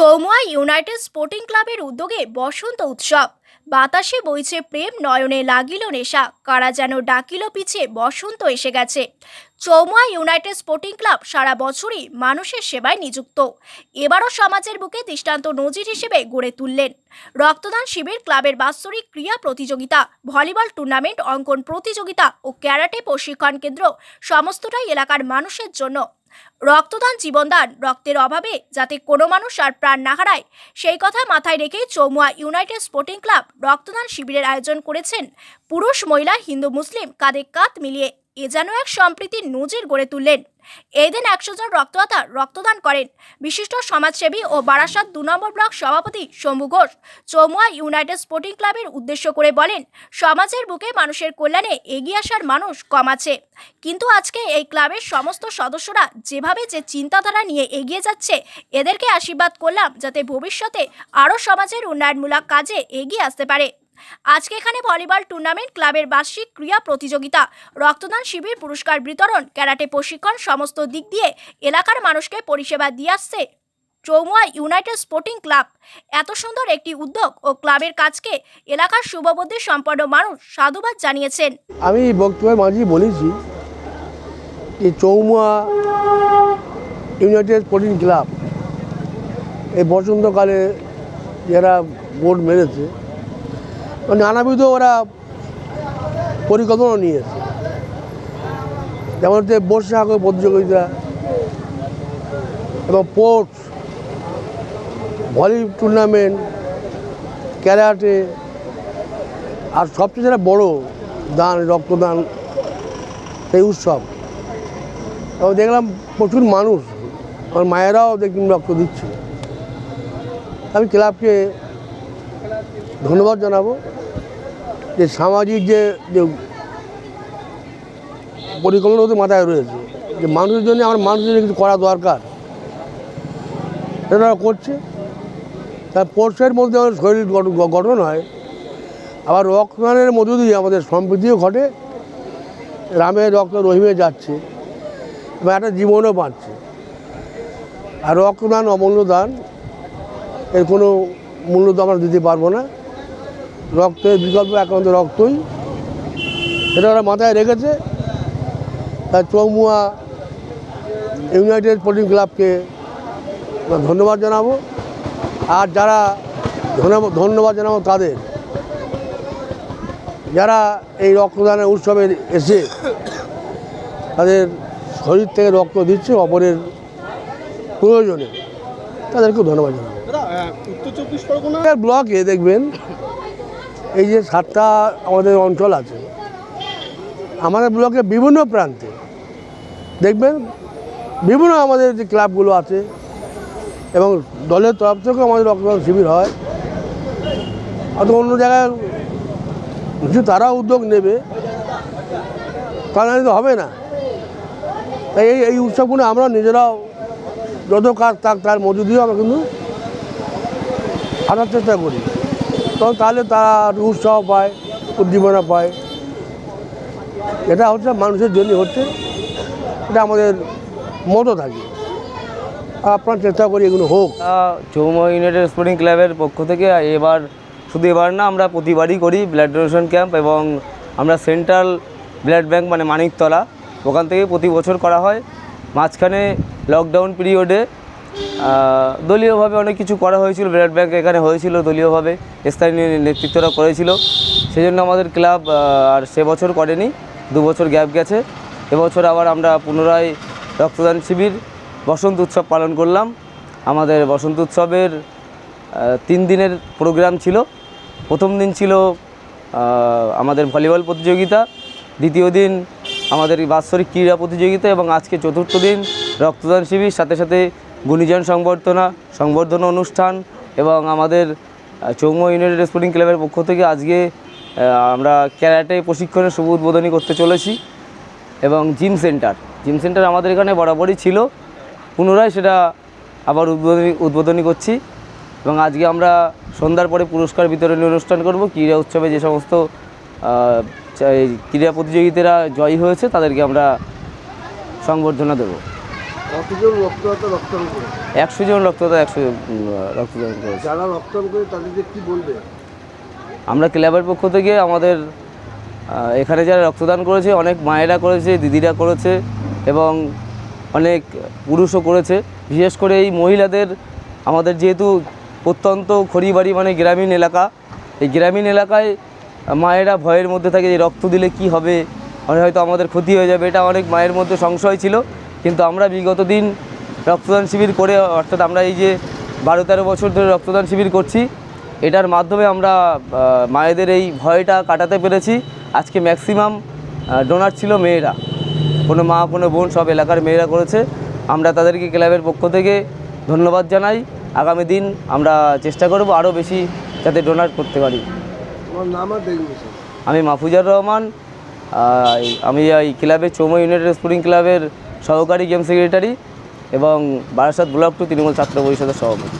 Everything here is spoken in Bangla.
চৌমুয়া ইউনাইটেড স্পোর্টিং ক্লাবের উদ্যোগে বসন্ত উৎসব। বাতাসে বইছে প্রেম, নয়নে লাগিল নেশা। কারা যেন ডাকিল পিছে, বসন্ত এসে গেছে। চৌমুয়া ইউনাইটেড স্পোর্টিং ক্লাব সারা বছরই মানুষের সেবায় নিযুক্ত। এবারও সমাজের বুকে দৃষ্টান্ত নজির হিসেবে গড়ে তুললেন। রক্তদান শিবির ক্লাবের বাৎসরিক ক্রীড়া প্রতিযোগিতা, ভলিবল টুর্নামেন্ট, অঙ্কন প্রতিযোগিতা ও ক্যারাটে প্রশিক্ষণ কেন্দ্র সমস্তটাই এলাকার মানুষের জন্য। রক্তদান জীবনদান, রক্তের অভাবে যাতে কোনো মানুষ আর প্রাণ না হারায়, সেই কথা মাথায় রেখে চৌমুয়া ইউনাইটেড স্পোর্টিং ক্লাব রক্তদান শিবিরের আয়োজন করেছেন পুরুষ, মহিলা, হিন্দু, মুসলিম কাঁধে কাঁধ মিলিয়ে এ যেন এক সম্প্রীতির নজির গড়ে তুললেন। এই দিন একশো জন রক্তদাতা রক্তদান করেন। বিশিষ্ট সমাজসেবী ও বারাসাত দু নম্বর ব্লক সভাপতি শম্ভু ঘোষ চৌমুয়া ইউনাইটেড স্পোর্টিং ক্লাবের উদ্দেশ্য করে বলেন, সমাজের বুকে মানুষের কল্যাণে এগিয়ে আসার মানুষ কম আছে। কিন্তু আজকে এই ক্লাবের সমস্ত সদস্যরা যেভাবে যে চিন্তাধারা নিয়ে এগিয়ে যাচ্ছে, এদেরকে আশীর্বাদ করলাম যাতে ভবিষ্যতে আরও সমাজের উন্নয়নমূলক কাজে এগিয়ে আসতে পারে। আজকে এখানে ভলিবল টুর্নামেন্ট ক্লাবের বার্ষিক ক্রীড়া প্রতিযোগিতা, রক্তদান শিবির, পুরস্কার বিতরণ, ক্যারাটে প্রশিক্ষণ, সমস্ত দিক দিয়ে এলাকার মানুষকে পরিষেবা দিয়ে আসছে চৌমুয়া ইউনাইটেড স্পোর্টিং ক্লাব। এত সুন্দর একটি উদ্যোগ ও ক্লাবের কাজকে এলাকার শুভবুদ্ধি সম্পন্ন মানুষ সাধুবাদ জানিয়েছেন। আমি বক্তব্যের মাঝেই বলেছি যে চৌমুয়া ইউনাইটেড স্পোর্টিং ক্লাব, এই বসন্তকালে যারা বোর্ড মেরেছে নানাবিধ ওরা পরিকল্পনা নিয়েছে। যেমন হচ্ছে বর্ষা আঁকো প্রতিযোগিতা এবং স্পোর্টস ভলি টুর্নামেন্ট, ক্যারাটে, আর সবচেয়ে যেটা বড় দান, রক্তদান, সেই উৎসব। এবং দেখলাম প্রচুর মানুষ, আমার মায়েরাও দেখলাম রক্ত দিচ্ছে। আমি ক্লাবকে ধন্যবাদ জানাব যে সামাজিক যে পরিকল্পনা ওদের মাথায় রয়েছে, যে মানুষের জন্য আমার মানুষের জন্য কিছু করা দরকার। ওরা করছে। তার পোর্সের মধ্যে আমাদের শরীর গঠন- হয়। আবার রক্তদানের মধ্য দিয়ে আমাদের সম্প্রীতিও ঘটে। রামের রক্ত, রহিমে যাচ্ছে। এবং একটা জীবনও বাঁচছে। আর রক্তদান, অমূল্য দান, এর কোনো মূল্য তো আমরা দিতে পারব না। রক্তের বিকল্প একান্ত রক্তই। সেটা ওরা মাথায় রেখেছে। তার চৌমুয়া ইউনাইটেড স্পোর্টিং ক্লাবকে ধন্যবাদ জানাব। আর যারা ধন্যবাদ জানাব তাদের যারা এই রক্তদানের উৎসবে এসে তাদের শরীর থেকে রক্ত দিচ্ছে অপরের প্রয়োজনে তাদেরকেও ধন্যবাদ জানাব। দাদা উত্তর চব্বিশ পরগনা? ব্লকে দেখবেন এই যে সাতটা আমাদের অঞ্চল আছে, আমাদের ব্লকে বিভিন্ন প্রান্তে, দেখবেন বিভিন্ন আমাদের যে ক্লাবগুলো আছে এবং দলের তরফ থেকেও আমাদের রক্তদান শিবির হয়। হয়তো অন্য জায়গায় কিছু তারা উদ্যোগ নেবে, তা নাহলে তো হবে না। তাই এই এই উৎসবগুলো আমরা নিজেরাও যত কাজ তার মধ্যে দিয়েও আমরা কিন্তু আনার চেষ্টা করি। তখন তাহলে তারা উৎসাহ পায়, উদ্দীপনা পায়। এটা হচ্ছে মানুষের জন্য হচ্ছে, এটা আমাদের মতো থাকে। আপনার চেষ্টা করি এগুলো হোক। চৌমা ইউনাইটেড স্পোর্টিং ক্লাবের পক্ষ থেকে এবার, শুধু এবার না, আমরা প্রতিবারই করি ব্লাড ডোনেশন ক্যাম্প এবং আমরা সেন্ট্রাল ব্লাড ব্যাংক মানে মানিকতলা, ওখান থেকে প্রতি বছর করা হয়। মাঝখানে লকডাউন পিরিয়ডে দলীয়ভাবে অনেক কিছু করা হয়েছিল ব্লাড ব্যাংক এখানে হয়েছিল দলীয়ভাবে, স্থানীয় নেতৃত্বরা করেছিল। সেই জন্য আমাদের ক্লাব আর সে বছর করেনি, দু বছর গ্যাপ গেছে। এবছর আবার আমরা পুনরায় রক্তদান শিবির, বসন্ত উৎসব পালন করলাম। আমাদের বসন্ত উৎসবের তিন দিনের প্রোগ্রাম ছিল। প্রথম দিন ছিল আমাদের ভলিবল প্রতিযোগিতা। দ্বিতীয় দিন আমাদের বাৎসরিক ক্রীড়া প্রতিযোগিতা এবং আজকে চতুর্থ দিন রক্তদান শিবির। সাথে সাথে গুণীজন সংবর্ধনা সংবর্ধনা অনুষ্ঠান এবং আমাদের চৌমো ইউনাইটেড স্পোর্টিং ক্লাবের পক্ষ থেকে আজকে আমরা ক্যারাটে প্রশিক্ষণের শুভ উদ্বোধনী করতে চলেছি এবং জিম সেন্টার। জিম সেন্টার আমাদের এখানে বরাবরই ছিল। পুনরায় সেটা আবার উদ্বোধনী উদ্বোধনী করছি এবং আজকে আমরা সন্ধ্যার পরে পুরস্কার বিতরণী অনুষ্ঠান করব। ক্রীড়া উৎসবে যে সমস্ত ক্রীড়া প্রতিযোগিতারা জয়ী হয়েছে তাদেরকে আমরা সংবর্ধনা দেবো। একশো জন রক্তদাতা একশো রক্তদান করেছে। যারা রক্তদান করে তাদেরকে কি বলবে? আমরা ক্লাবের পক্ষ থেকে আমাদের এখানে যারা রক্তদান করেছে অনেক মায়েরা করেছে দিদিরা করেছে এবং অনেক পুরুষও করেছে। বিশেষ করে এই মহিলাদের আমাদের যেহেতু প্রত্যন্ত খড়িবাড়ি মানে গ্রামীণ এলাকা এই গ্রামীণ এলাকায় মায়েরা ভয়ের মধ্যে থাকে যে রক্ত দিলে কি হবে হয়তো আমাদের ক্ষতি হয়ে যাবে। এটা অনেক মায়ের মধ্যে সংশয় ছিল। কিন্তু আমরা বিগত দিন রক্তদান শিবির করে অর্থাৎ আমরা এই যে বারো তেরো বছর ধরে রক্তদান শিবির করছি এটার মাধ্যমে আমরা মায়েদের এই ভয়টা কাটাতে পেরেছি। আজকে ম্যাক্সিমাম ডোনার ছিল মেয়েরা। কোনো মা কোনো বোন সব এলাকার মেয়েরা করেছে। আমরা তাদেরকে ক্লাবের পক্ষ থেকে ধন্যবাদ জানাই। আগামী দিন আমরা চেষ্টা করব আরও বেশি যাতে ডোনার করতে পারি। আমি মাহফুজার রহমান আমি এই ক্লাবের চৌমা ইউনাইটেড স্পোর্টিং ক্লাবের সহকারী গেম সেক্রেটারি এবং বারাসাত ব্লক টু তৃণমূল ছাত্র পরিষদের সভাপতি।